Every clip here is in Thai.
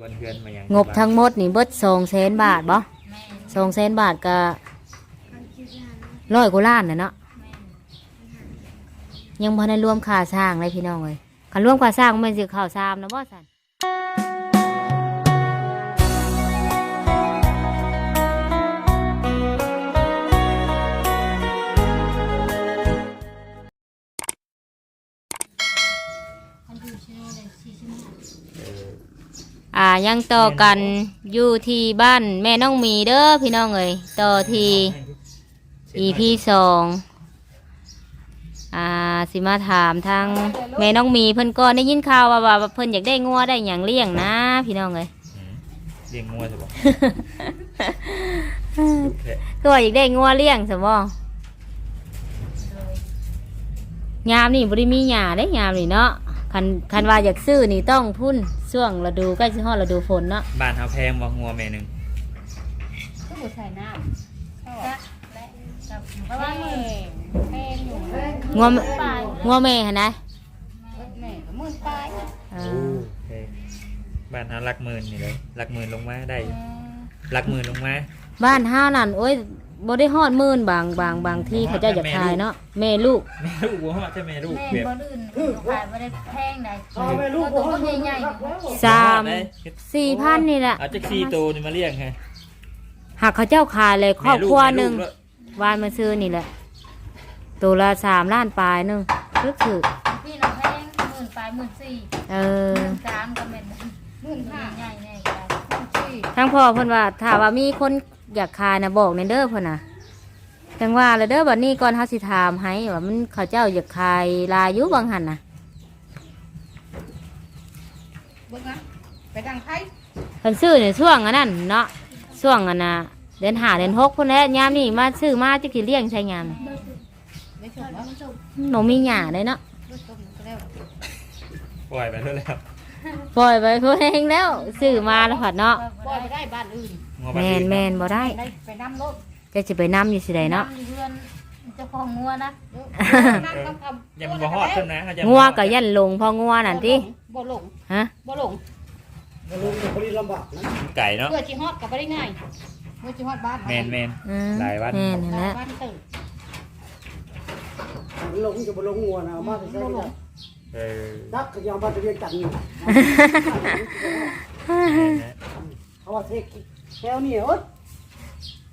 ชวนเพื่อนมายังงบทั้งหมดนี่เบิดสองแสนบาทบ่แม่สองแสนบาทก็ร้อยกว่าล้านน่ะเนาะแม่ยังพอได้รวมค่าสร้างเลยพี่น้องเลยคันรวมค่าสร้างมันสิข้าวซามนะบ่สัน อ่ายังต่อกันอยู่ที่บ้านแม่น้องมีเด้อพี่น้องเอ้ยต่อที่ EP สองอ่าสิมาถามทางแม่น้องมีเพิ่นก็ได้ยินข่าวว่าว่าเพิ่นอยากได้งัวได้หยังเลี้ยงนะ พี่น้องเอ้ยอืมเลี้ยงงัวใช่ปะลูกแพะก็ว่าอยากได้งัวเลี้ยงสมบ่ยามนี่บ่ได้มีหญ้าได้ยามนี่เนาะคันคันว่าอยากซื้อนี่ต้องพุ่น ช่วงฤดูใกล้สิฮอดฤดูฝนเนาะบ้านเฮาแพงบ่งัวแม่หนึงก็บ่ใส่น้ำและและกับเพราะว่ามือแพงอยู่งัวปลายงัวแม่หั่นนะแม่ก็หมื่นปลายเอโอ้อแพงบ้านเฮาหลักหมื่นนี่เลยหลักหมื่นลงมาได้อยู่ หลักหมื่นลงมา บ้านเฮานั่นโอ้ยบ่ได้ฮอดหมื่นบางบางบางที่เขาเจ้าอยากขายเนาะแม่ลูกแม่ลูกบ่ฮอดใช่แม่ลูกแม่แบบบ่อื่นขายบ่ได้แพงได้ตัวตัวใหญ่ๆสามได้สี่พันนี่แหละเอาจัก4ตัวนี่มาเลี้ยงไงหากเขาเจ้าขายเลยครอบครัวหนึ่งแม่ลูกวานมาซื้อนี่แหละตัวละสามล้านปลายหนึงรึกถือพี่น้องแพงหมื่นปลายหมื่นสี่เอหอมื่นสามก็แม่นหมื่นห้าใหญ่ ทั้งพ่อเพิ่นว่าถ้าว่ามีคนอยากขายนะบอกในเด้อเพิ่นน่ะจังว่าแล้วเด้อบัดนี้ก่อนเฮาสิถามให้ว่ามันเขาเจ้าอยากขายลายอยู่บางหันน่ะเบิ่งนะไปดังไผเพิ่นซื้อในช่วงอันนั้นเนาะช่วงอันน่ะเดือนห้าเดือนหกพุ่นแหละยามนี้มาซื้อมาจักสิเลี้ยงใช้งานไม่ชมว่ามันชมหนูมีหญ้าเลยเนาะบ่ชมก็แล้วปล่อยไปเท่าแล้ว ปล่อยไปเพิ่นเองแล้วซื้อมาแล้วผัดเนาะปล่อยไปได้บ้านอื่นงัวแมบ้านนแมนบ่ได้ได้ไปนำรถจะสิไปนํอยู่สิใดเนาะำอยู่เพื่อนเจ้าของงัวนะนั่งต้องทำยังบ่ฮอดเพิ่นนะเขาจะงัวก็ยันลงพองัวนั่นติบ่หลงฮะบ่หลงลุงคนนี้ลำบากนะไก่เนาะเพื่อจิฮอดก็บ่ได้ง่ายเพื่อจิฮอดบ้านแมนแมน อืมหลายวัน แม่นนั่นแหละบ้านตื่นลงจะบ่ลงงัวนะเอามาใช้ได้ เออนักก็ยอมมาจะเรียนจันทร์แม่นนะเขาว่าเทคแถวนี้โอ๊ย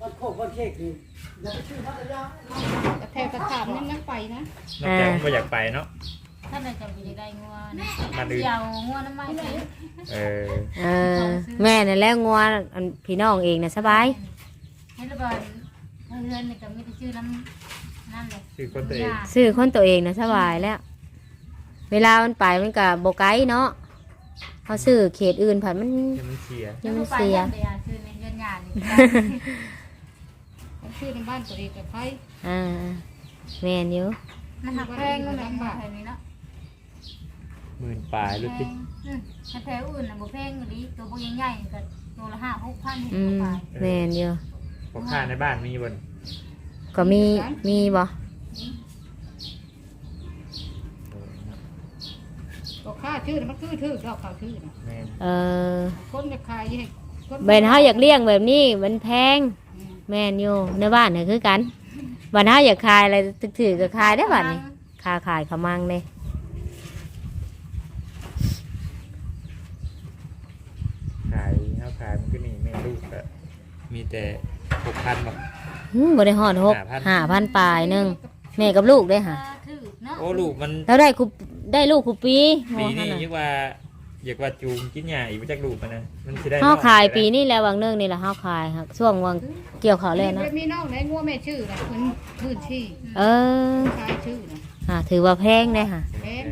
วันโคกวันเทคนี่อย่าไปชื่อพัทยากระแทกกระถามนั่นนักไปนะนอกจากมันบ่อยากไปเนาะท่านใดจะไปได้งัวนะบ้านอื่นเกี่ยวงัวน้ำไม้ไปเออเออแม่นั่นแหละงัวอันพี่น้องเองน่ะสบาย ให้ระบาดเพื่อนนี่ก็มีแต่ชื่อน้ำนั่นเลยคือคนตัวเอง ซื้อคนตัวเองน่ะสบายแล้ว เวลามันไปมันก็บ่ไกลเนาะเขาซื้อเขตอื่นผ่านมันยังไม่เชียร์ยังมันเสียไปอะชื่อในเงินงานนี่ชื่อในบ้านตัวเองกับใครอ่าแม่นอยู่มันหักแพงนั่นแหละแพงนี่เนาะหมื่นปลายรู้แพสิงอืมถ้าแพงอื่นน่ะบ่แพงกว่านี้ตัวพวกใหญ่ๆก็ตัวละห้าหกพันอืมไปแม่นอยู่พวกข้าในบ้านมีบนก็มีมีบ่ ก็ค่าชื่อน่ะมันคือชื่อเราค่าชื่อนะแม่นเออคนจะขายให้คนเบนเฮาอยากเลี้ยงแบบนี้มันแพงแม่นอยู่ในบ้านเนี่ยคือกันบ้านเฮาอยากขายอะไรถือๆก็ขายได้บัดนี้ค่าขายเขามังเลยขายเฮาขายมันก็นี่แม่ลูกก็มีแต่หกพันบ่หืมบ่ได้ฮอดหก5,000ห้าพันปลายหนึงแม่กับลูกได้ค่ะค่าชื่อเนาะโอ้ลูกมัน แล้วได้คุป ได้ลูกคุปปีปีนี้โอ้ยึกว่าอยากว่าจูงกินหญ้าอีกบ่จักลูกมันนะมันสิได้เฮาขายน้อปีนี้แล้ววังเนื่องนี่แหละเฮาขายครับช่วงวังเกี่ยวเขาวเลยเนาะมีน้องไหนงัวแม่ชื่อนะมันพื้นที่เออขายชื่อนะอ่าถือว่าแพงเลยค่ะแพง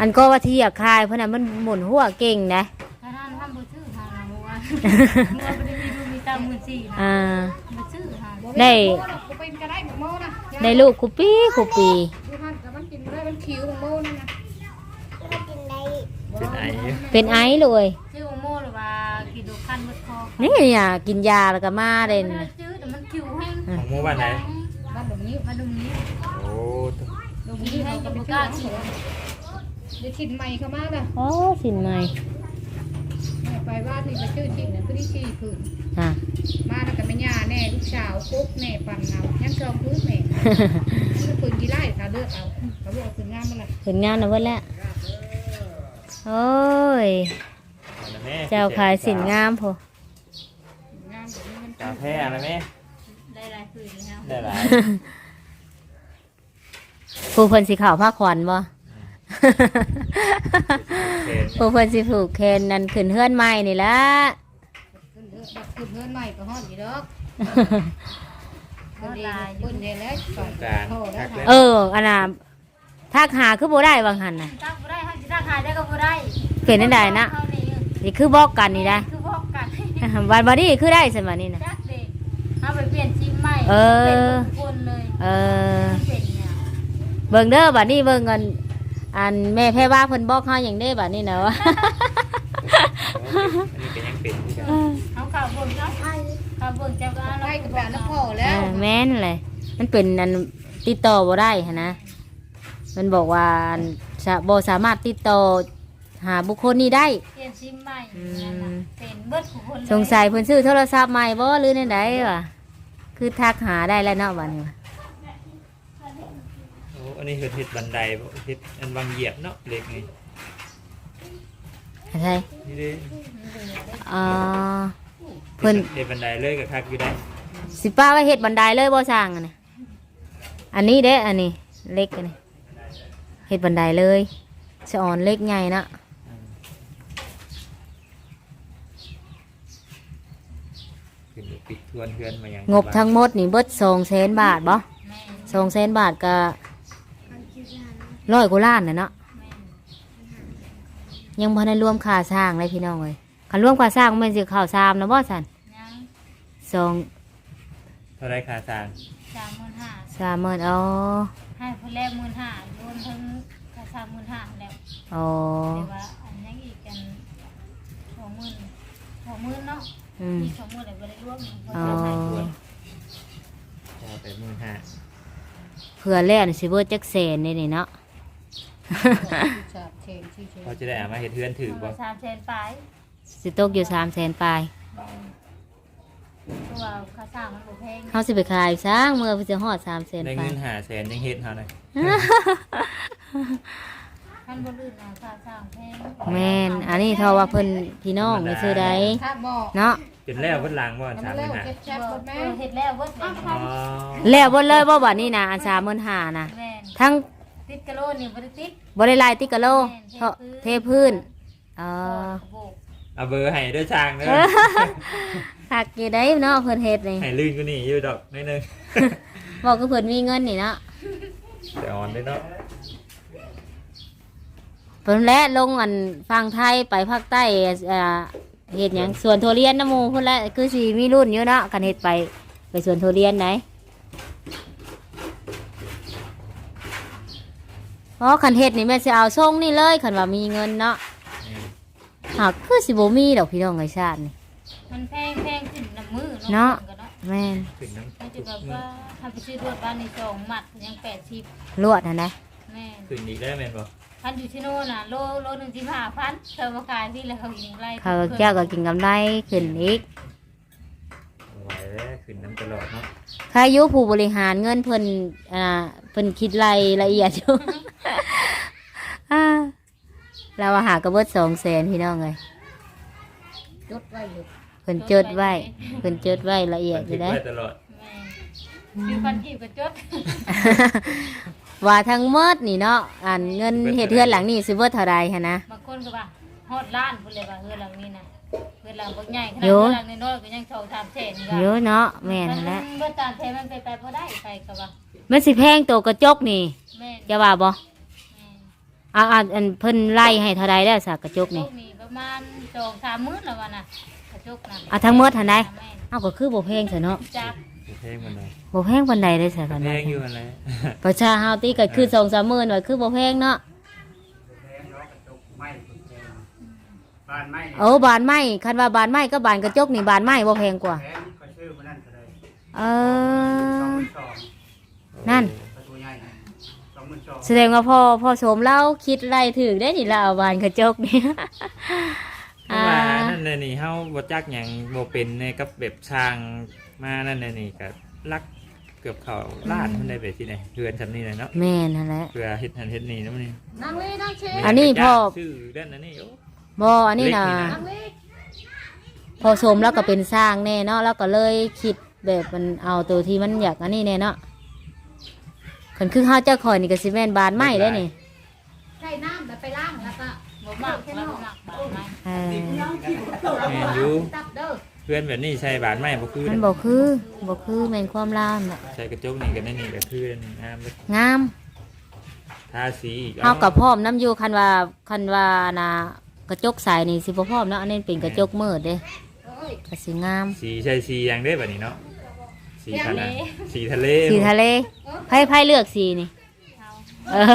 อันก็ว่าที่อยากขายเพราะนั้นมันหมุนหัวเก่งนะถ้าท่านทำบ่ชื่อทางงัวงัวบ่ได้มีดูมีตามมือสี่นะอ่า บ่ชื่อทางได้ บ่เป็นก็ได้โมนะได้ลูกคุปปีคุปปีดูท่านแต่ มันกินได้มันคิวของโมนั่นนะเป็นไอเป็นไอซ์เลยชื่อของโมหรือว่ากินดูคันมดคอนี่อย่ากินยาแล้วก็มาเด่นมันชื่อแต่มันคิวแห้งของหมู่บ้านไหนบ้านตรงนี้บ้านตรงนี้โอ้ตรงนี้ให้กับบ่กล้ากินเดี๋ยวถิ่นใหม่เข้ามาล่ะโอ้สินใหม่แม่ไปบ้านนี่ก็ชื่อจริงนะคือที่ชีผืนอะมาแล้วก็แม่ย่าแน่ลูกสาวกุ๊กแน่ปั่นเอายังชองพื้นแม่คือปืนกี่ไล่ตา เลือกเอาเขาบอกปืนงามมาเลยเห็นงานนะเพิ่นแล้วโอ้ยเอาละแม่เจ้าขายสินงามพองามแบบนี้มันกาแฟเอะไรแม่ได้หลายคืนแล้วได้หลายผู้เพิ่นสิเข้าผ้าขวัญบ่เทนผู้เพิ่นสิผูกแคนนั่นขึ้นเฮือนใหม่นี่ละ ขึ้นเลือกขึ้นเพื่อนใหม่ก็ฮอดอยู่ดอก ฮอดลายปุ่นเดียวแล้วสองโทษแล้วเอออันน่ะทักหาคือบ่ได้บางหันน่ะตั้งบ่ได้ห้างสิตั้งขายได้ก็บ่ได้เป็นจังไดนะเท่านี้นี่คือบอกกันนี่ได้คือบอกกันวันบอดี้คือได้สมัยนี้นะจักเด็กเอาไปเปลี่ยนซิมใหม่เออเป็นคนเลยเออเป็นเนี่ยเบิ่งเด้อบัดนี้เบิ่งกันอันแม่แพ่ว่าเพิ่นบอกเฮาอย่างเด้บัดนี้นะวะอันนี้ก็ยังเป็นอยู่กันเอาข่าวเบิ่งเนาะ ข่าวเบิ่งจะว่าเราไปกับแบบน้ำพ่อแล้วอ่าแม่นเลยมันเป็นอันติดต่อบ่ได้หั้นนะ มันบอกว่าอันสะบ่สามารถติดต่อหาบุคคลนี้ได้ เปลี่ยนซิมใหม่อืมนั่นน่ะเป็นเบิดทุกคนเลยสงสัยเพิ่นซื้อโทรศัพท์ใหม่บ่หรือในใดวะคือทักหาได้แล้วเนาะบัดนี้วะโอ้อันนี้คือเฮ็ดบันไดบ่เฮ็ดอันวางเหยียบเนาะเล็กนี่อะไรนี่เด้อ่า เพิ่นเฮ็ดบันไดเลยกับคักอยู่ได้สิป้าว่าเฮ็ดบันไดเลยบ่สร้างอันนี้อันนี้เด้อันนี้เล็กอันนี้เฮ็ดบันไดเลยสะออนเล็กใหญ่นะขึ้นอยู่ปิดทวนเฮือนมาอย่างงบทั้งหมดนี่เบิดสองแสนบาทบ่แม่สองแสนบาทก็ร้อยกว่าล้านน่ะเนาะแม่ยังบ่ได้รวมค่าสร้างเลยพี่น้องเอ้ย คันรวมค่าสร้างมันสิเข้าสามนะบ่ซั่นยังสองเท่าไรค่าสร้างสามหมื่นห้าสามหมื่นอ๋อให้คนแรกหมื่นห้ารวมทั้งกระชามหมื่นห้าแล้วอ๋อแต่ว่าอันยังอีกกันสองหมื่นสองหมื่นเนาะอืมอีกสองหมื่นอะไรไม่ได้รวมเพราะอ๋อจะให้รวมพอไปหมื่นห้าเพื่อแล้วนี่สิเบิดจักแสนนี่นี่เนาะชาบเชนที่เชนพอจะได้เอามาเฮ็ดเฮือนถือบ่สามเชนไป สิตกอยู่สามแสนปลายเพราะว่าค่าสร้างมันบ่แพงเขาสิไปขายสร้างเมื่อเพิ่นจะฮอดสามแสนได้ปลาเงิยนหาแสนยังเฮ็ดเฮาหน่อยท่านบนอื่นนะค่าสร้างแพงแม่นอันนี้เท่าว่าเพิ่นพี่น้องไม่ซื้อใดถ้าบอกเนาะจนแล้วเพิ่นล้างบ่สามหมื่นห้าแซ่บแม่เห็ดแล้วเบิดเลยอ๋อแล้วเบ่เลยบ่บัดนี้นะอัน35,000นะแม่นทั้งติดกะโลนี่บ่ได้ติดบ่ได้ลายติกะโลเทาะเทพื้นอ๋อ โบก เอาเบอร์ให้เด้วยช่างเด้อ หักอยู่ได้เนาะเพิ่นเฮ็ดนี่ให้ลื่นกว่านี้อยู่ดอกนิดนึง บอกคือเพิ่นมีเงินนี่เนาะแต่อ่อนได้เนาะเพิ่นแลลงอันฟังไทยไปภาคใต้อ่าเฮ็ดหยังสวนทุเรียนน้ำหมู่พุ่นแหละคือสิมีรุ่นอยู่เนาะกันเฮ็ดไปไปสวนทุเรียนไหนเพราะคันเฮ็ดนี่แม่สิเอาส่งนี่เลยคันว่ามีเงินเนาะอืม หากคือสิบ่มีดอกพี่น้องไอ้ชาตินี่ มันแพงแพงขึ้นน้ำมือเนาะเนาะแม่นขึ้นน้มันจะแบบว่าทำไปซื้อรวดบ้านในสองหมัดยังแปดสิบลวดนะนะแม่ำขึ้นอีกได้แม่นบ่พันอยู่ที่โน่นน่ะโลโลหนึ่งสิบห้าพันเธอมาขายที่แล้วเขายิงไล่เขาก็เจ้าก็กินกำไรขึ้นอีกไหวแล้วขึ้นน้ำตลอดเนาะใครอยุผู้บริหารเงินเพิ่นอ่าเพิ่นคิดรายละเอียดอยู่ อ่า เราว่าหากระเบิดสองแสนพี่น้องเลยจดไว้อยู่เพิ่นจดไว้เพิ่นจดไว้ละเอียดอยู่ได้บันทึกไว้ตลอดแม่คือพันกีบก็จดว่าทั้งหมดนี่เนาะอันเงินเฮ็ดเทือนหลังนี่สิเบิดเท่าใดหันนะ บางคนก็ว่าฮอดล้านพูดเลยว่าเฮือนหลังนี้นะเฮือนหลังบ่ใหญ่ขนาดโย เฮือนหลังน้อยๆก็ยังสองสามแสนนี่เยก็อะเนาะแม่นมันหั่นแหละเบิดตามแทนมันไปไปบ่ได้ไปก็ว่ามันสิแพงตัวกระจกนี่แม่นจะว่าบ่แม่น อ่าอ่าอันเพิ่นไล่ให้เท่าใดแล้วสากกระจกกระจนี่กนี่ประมาณสองสามมื้อแล้วว่าน่ะกระจกน่ะอะทั้งหมดหันใด แม่นเอ้าก็คือบ่แพงซะเนาะจักเพลงมันเลยบ่แพงปานใดเลยซะกันเพลนะงอยู่อะไรประชาเฮาติก็คือ2 3หมื่นว่าคือบ่แพงเนาะบ้านไม้โอ้บานไม้คันว่าบานไม้ก็บานกระจกนี่บานไม้บ่แพงกว่า แพงก็ชื่อมันนั่นก็ได้เอสองอหมื่นสองนั่น แสดงว่าพ่อพ่อโสมเล่าคิดไล่ถึกได้นี่ละเอาบานกระจกนี่เพราะว่านั่นนั่นน่ะนี่เฮาบ่จักหยังบ่เป็นในกับแบบช่างมานั่นน่ะนี่ก็ลักเกือบเข้าล้านเพิ่นได้ไปที่ไหนเฮือนซำนี้เลยเนาะแม่นั่นแหละ เพื่อเฮ็ดหันเฮ็ดนี่นำนี่นั่งเลยนั่งเชอันนี้พ่อ ชื่อด้านนั้นนี่โอ้บ่อันนี้นะเล็กนี่นะนั่งเลยพอสมแล้วก็เป็นสร้างแน่เนาะแล้วก็เลยคิดแบบมันเอาตัวที่มันอยากอันนี้แน่เนาะ คันคือเฮาเจ้าข่อยนี่ก็สิแม่นบานไม้ได้นี่ใส่น้ำแล้วไปล้างแล้วก็บ่มากแล้วหนักบาดไหมเออแม่นอยู่ตับเด้อเพื่อนแบบนี้ใช้บาดไม้บ่คือมันบ่คือบ่คือแม่นความลาวน่ะใช้กระจกนี่กันนั่นนี่ก็คืออันนี้งามเลยงามทาสีอีกเฮากับพร้อมน้ำอยู่คันว่าคันว่านะกระจกใสนี่สิบ่พร้อมเนาะอันนี้เป็นกระจกมืดเด้เอ้ยก็สิงามสีใช้สีอย่างได้แบบนี้เนาะ สีขนาดสีทะเลสีทะเลไผไผเลือกสีนี่เอาเออ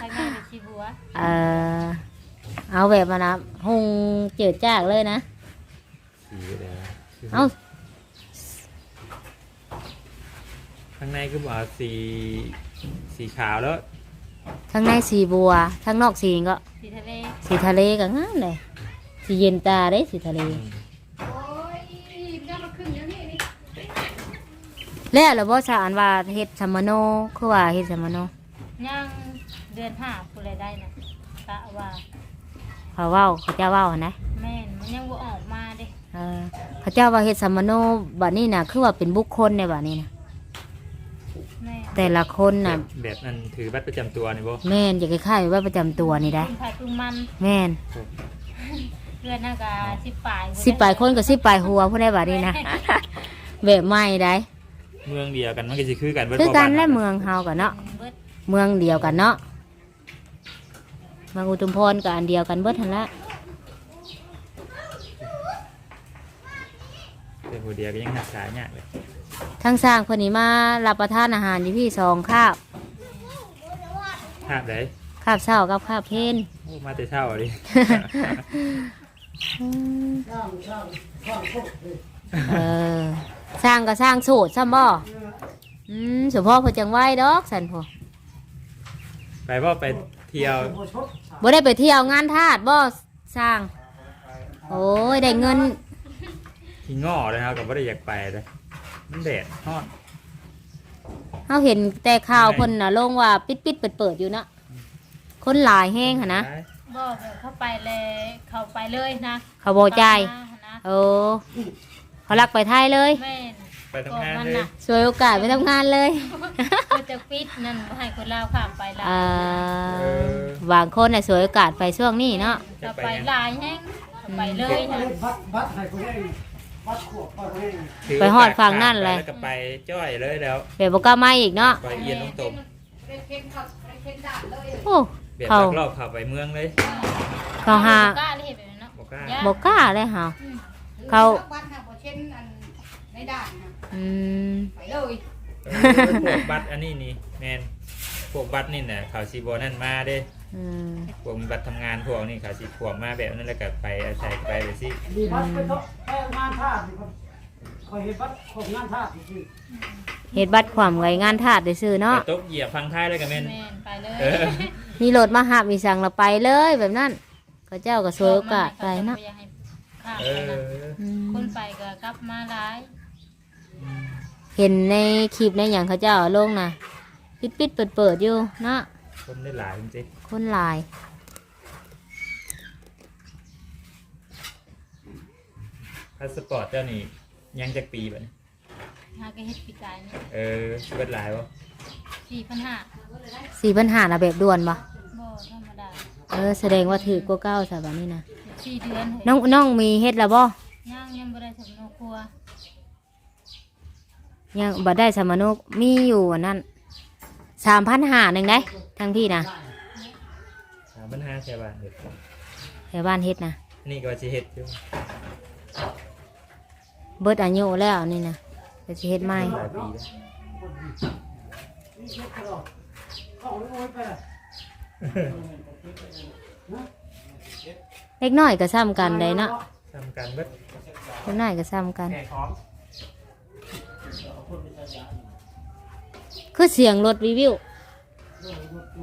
ใครแม่ไปชีบัวเออเอาแบบมานะหงเจิดจ้ากเลยนะสีอะไรวะเอาข้างในคือบอกสีสีขาวแล้วข้างในสีบัวข้างนอกสีก็สีทะเลสีทะเลก็งามเลยสีเย็นตาเด้สีทะเล โอ้ยจะมาขึ้นเดี๋ยวนี้นี่ แล้วเราบ่สารว่าเฮ็ดสัมมโนคือว่าเฮ็ดสัมมโนย่างเดือนห้าผู้ใดได้นะกะว่าเขาเว้าเขาเจ้าเว้าหั่นนะ แม่นมันยังบ่ออกมาเด้เออเขาเจ้าว่าเฮ็ดสัมมโนบัดนี้น่ะคือว่าเป็นบุคคลในบัดนี้น่ะแม่แต่ละคนน่ะ แบบนั้นถือบัตรประจำตัวนี่บ่แม่นจะคล้ายๆว่าประจำตัวนี่ได้ คุณไผคุณมันแม่นเดือนหน้ากะสิบปลายสิปลายคนกับสิปลายหัวผู้ใดบัดนี้นะ แบบใหม่ได้ เมืองเดียวกันมันก็สิคือกันเบิดคือกันบ่และบ้าเมืองเฮากันเนาะเบิดเมืองเดียวกันเนาะเมืองอุทุมพรกับอันเดียวกันเบิดทันละแต่ผู้เดียวก็ยังรักษายากเลยทั้งสร้างคนนี้มารับประทานอาหารอยู่พี่สองคาบภาพไหนคาบเช้ากับคาบเพนโอ้มาแต่เช้าดิอืมสร้างสร้างสร้างพวก เลยเออสร้างก็สร้างโสูตรซ้ำบ่อืมสุพ่อเพอจังไหวดอกสันพอไปบ่ไปเที่ยวโบชดบ่ได้ไปเที่ยวงานทาสบ่สร้าง โอ้ยได้เงินที่ง้อเลยครับกับว่าได้อยากไปเลยมันแดดฮอดเฮาเห็นแต่ข่าวเพิ่นน่ะลงว่าปิดปิดเปิดเปิดๆอยู่นะคนหลายแห้งหั่นนะบ่แบบเข้าไปเลยเข้าไปเลยนะเขาบ่จ่ายมานะโอ้ เขาลักไปไทยเลย แม่นไปทำงานมันเลยน่ะสวยโอกาสไปทำงานเลยก็จะปิดนั่นบ่ให้คนลาวข้ามไปลาวอ่าบางคนน่ะสวยโอกาสไปช่วงนี้เนาะ จะไปหลายแห้งไปเลยนะบัตรบัตรให้คนนี้บัตรขวบบัตรให้ถืไปฮอดฝั่งนั่นเลย แล้วก็ไปจ้อยเลยแล้วเดี๋ยวบอกกล้ามาอีกเนาะ ไปเอียนลงตมเป็นเค็มขับเป็นเค็มด่านเลยโอ้เบียดเขาลักลอบเข้าไปเมืองเลยเขาหา บ่กล้าได้เห็นแบบนั้นเนาะบอกกล้าย่บอกกล้าเลยเฮาเขาบ้านค่ะบ่ เช่นอันในด่านค่ะอืม ไปเลยเออพวกบัตรอันนี้นี่แมนพวกบัตรนี่น่ะเขาสีบนั่นมาเด้อืม พวกมีบัตรทำงานพวกนี้เขาสีขวบมาแบบนั้นแล้วก็ไปอาศัยไปเลยสิมีบัตรไปทบไปงานทาสนี่ครับคอยเห็นบัตรของงานทาสนี่คือเฮ็ดบัตรความไว้งานทาสได้ซื้อเนาะ ไปตกเหยียบฟังท้ายเลยกันแมนแม่นไปเลยเออมีรถมาหามีสั่งเราไปเลยแบบนั้นเขาเจ้าก็สวยโอกาสไปเนาะบ่อยากให้ ข้ามเอไปนะออืมคนไปก็กลับมาหลายเห็นในคลิปในอย่างเขาเจ้าเอาลงนะปิดปิดเปิดเปิดๆอยู่เนาะคนได้หลายจริงคนหลาย ๆพาสปอร์ตเจ้านี่ยังจากปีแบบหาก็เฮ็ดปีกายนี่เออเบิดหลายวะ4,500สี่ปัญหาละแบบด่วนปะบ่ธรรมดาเออแสดงว่าถือกว่าเก้าสาบานี้นะ สี่เดือนเฮ้ยน้องน้องมีเฮ็ดแล้วบ่ย่างยังบ่ได้สำนครัวยังบัดได้สามนุกมีอยู่อันนั้นสามพันหาหนึ่งได้ทั้งพี่นะสามพันห้าใช่ป่ะเด็ดแถวบ้านเฮ็ดนะนี่ก็ว่าสิเฮ็ดอยู่เบิดอายุแล้วนี่นะจะสิเฮ็ดใหม่หลายปีแล้วนี่ เช็คตลอดเข้าโอ้ยไปละเล็กน้อยก็ซ้ำกันได้เนาะทำการเบิดเล็กน้อยก็ซ้ำกันแค่ของคือเสียงรถรีวิว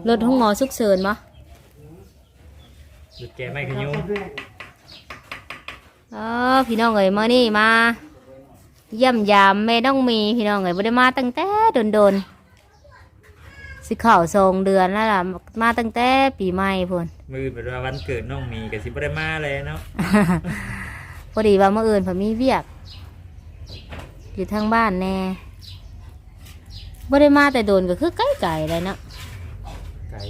รถห้องหมอสุกเสริญบ่หยุดแกไม่ขยุงเออพี่น้องเอ๋ยมื่อนี่มาเยี่ยมยามแม่น้องมีพี่น้องเอ๋ยบ่ได้มาตั้งแต่โดนๆสิเข่าทรงเดือนแล้วล่ะมาตั้งแต่ปีใหม่พุ่น มือเป็นว่าวันเกิดน้องมีกับสิบได้มาเลยเนาะ พอดีว่าเมื่ออื่นผมมีเวียก อยู่ทางบ้านแน่บ่ได้มาแต่โดนก็คือใกล้ๆเลยเนาะไก่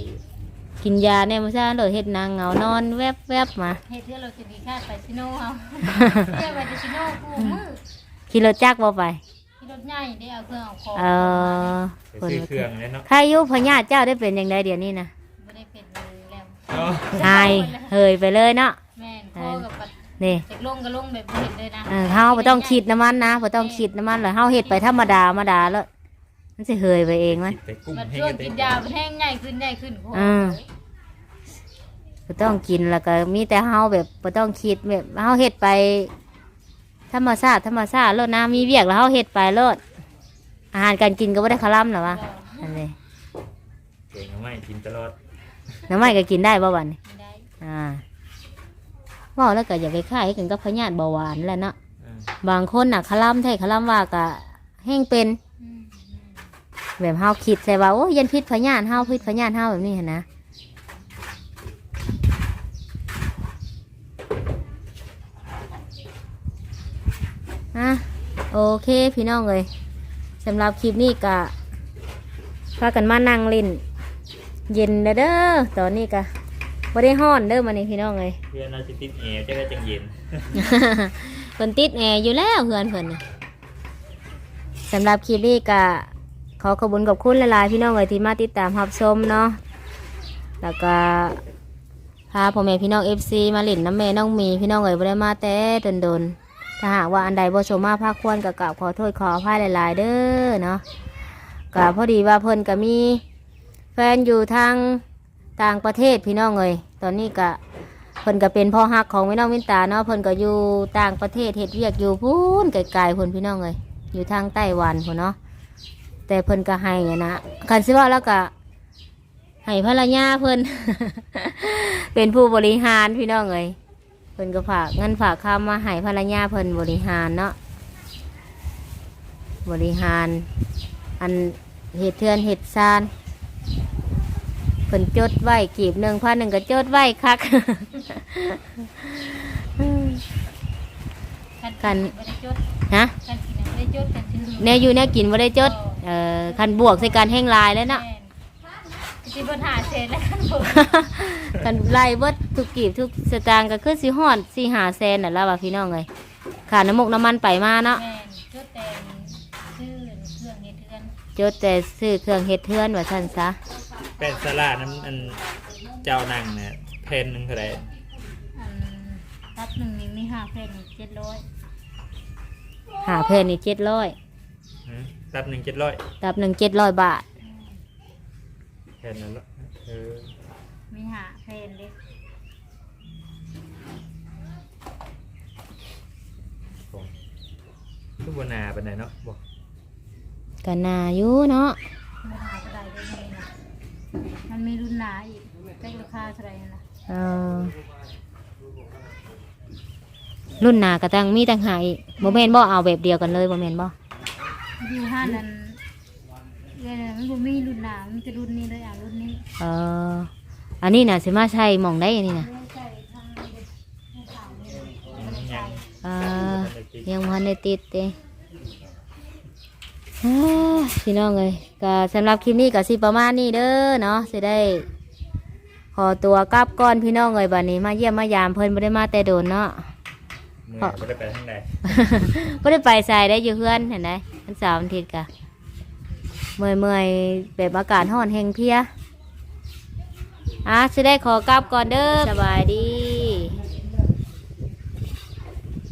กินยาเนี่ยมาซ่าเลยเฮ็ดนางเหงานอนแวบๆมาเฮ็ดเพื่อเราจะมีค่าไปซิโน่เอาเรียกไปซิโน่กูมือขี่รถจักรบ่ไปที่รถใหญ่ได้เอาเครื่องเอาของเออไปซื้อเครื่องเลยเนาะใครอยุพญาติเจ้าได้เป็นอย่างไรเดี๋ยวนี้นะ ไม่ได้เป็นเลย แล้วเนาะหายเฮยไปเลยเนาะแม่นพ่อกับปัดนี่จากลงก็ลงแบบบ่เห็นเลยนะเออเฮาบ่ต้องคิดน้ำมันนะบ่ต้องคิดน้ำมันเลยเฮาเฮ็ดไปธรรมดาธรรมดาแล้วมันสิเฮยไปเองมั้ยแต่กุ้งมันให้ช่วงกันกินเต็ยามันแห้งใหญ่ขึ้นใหญ่ขึ้นโอ้โหอืมบ่ต้องกินแล้วก็มีแต่เฮาแบบบ่ต้องคิดแบบเฮาเฮ็ดไป ธรรมชาติธรรมชาติแล้วนะมีเวียกแล้วเฮาเฮ็ดไปโลดอาหารการกินก็บ่ได้คาร่ำหรอวะอันนี้เก่งไม่กินตลอด น้ำไม้ก็กินได้บ่บัดนี้ไม่ได้อ่าว่าแล้วก็อย่าไปค่ายกันกับพญาติเบาหวานแหล้วเนาะอ่าบางคนน่ะคลำไทยคลำว่ากะแห้งเป็นอืมแบบเฮาคิดใส่ว่าโอ้ยยันพิษพญานเฮาพิษพญานเฮาแบบนี้หั้นนะอะโอเคพี่น้องเลยสำหรับคลิปนี้กะพากันมานั่งเล่น เย็นเด้อเด้อตอนนี้กะบ่ได้ฮ้อนเด้อมานี่พี่น้องเลย เพื่อนเราสิติดแอร์จะได้จังเย็นเพิ่นติดแอร์อยู่แล้วเพื่อนเพิ่นน่ะสำหรับคลิปนี้ก็ขอขอบคุญกับคุณหลายๆพี่น้องเอ๋ยที่มาติดตามรับชมเนาะแล้วก็พาพ่อแม่พี่น้อง FC มาเล่นน้ำแม่น้องมีพี่น้องเอ๋ยบ่ได้มาแต่โดนๆถ้าหากว่าอันใดบ่ชมมาภาคควรก็กราบขอโทษขออภัยหลาย ๆ เด้อเนาะก็พอดีว่าเพิ่นก็มี แฟนอยู่ทางต่างประเทศพี่น้องเอ๋ยตอนนี้ก็เพิ่นก็เป็นพ่อฮักของพี่น้องวินตาเนาะเพิ่นก็อยู่ต่างประเทศเฮ็ดเวียกอยู่พูนไกลๆเพิ่นพี่น้องเลยอยู่ทางไต้หวันพุ่นเนาะแต่เพิ่นก็ให้อะนะคันสิว่าแล้วก็ให้ภรรยาเพิ่นเป็นผู้บริหารพี่น้องเลยเพิ่นก็ฝากเงินฝากคำมาให้ภรรยาเพิ่นบริหารเนาะบริหาร อันเฮ็ดเทือนเฮ็ดซาน เพิ่นจดไว้กีบหนึ่งพันหนึ่งก็จดไว้คักกันไม่ได้จดฮะกันกินไม่ได้จดกันชื่อแนวอยู่แนวกินว่าได้จดเอ่อคันบวกใส่การแห้งลายแล้วเนาะ แม่นสิปัญหาเศษแล้วกันผมกันไล่เบิดทุกกีบทุกสตางค์ก็คือสิฮอดสิหาแสนน่ะแล้วว่าพี่น้องเลยขาน้ำมกน้ำมันไปมาเนาะ แม่นจดแต่ชื่อเครื่องเฮ็ดเทือน จดแต่ซื้อเครื่องเฮ็ดเทือนว่าซั่นซะแป้งสลัดนั้นอันเจ้านั่งเนี่ยเพนหนึ่งเท่าไหร่อันรับหนึ่งนี่มีห้าเพลงเจ็ดร้อยหาเพื่อนนี่เจ็ดร้อยฮะรับหนึ่งเจ็ดร้อยตับหนึ่งเจ็ดร้อยบาทแค่นั้นละเออมีหาเพลงเล็กผมทุกบนาเป็นไหนเนาะบอก กันนาอยู่เนาะมันหาเท่าไหร่ได้ไหมนะมันมีรุ่นหนาอีกได้ราคาเท่าไหร่นะเออรุ่นหนากระตังมีตังหายโมเมนบ่เอาแบบเดียวกันเลยโมเมนบ่อยู่ห้านั้นเลยนะมันบ่มีรุ่นหนามันจะรุ่นนี้เลยอะรุ่นนี้เอออันนี้น่ะสิมาใช่หมองได้อันนี้น่ะไม่ใช่ทางนี้เลยไม่ขาวเลยมันยังใช่เออยังพันได้ติดเด้อ้า พี่น้องเลยก็สำหรับคลิปนี้ก็สิประมาณนี้เด้อเนาะสิได้ ขอตัวกลับก่อนพี่น้องเลยบัดนี้มาเยี่ยมมายามเพิ่นบ่ได้มาแต่โดนเนาะเมื่อยไม่ได้ไปทางใดก็ได้ไปใส่ได้อยู่เพื่อนเห็นไหมมันสาวอาทิตย์กะเมื่อยเมื่อยๆแบบอากาศห้อนแห้งเพลียอะสิได้ขอกลับก่อนเด้อสบายดี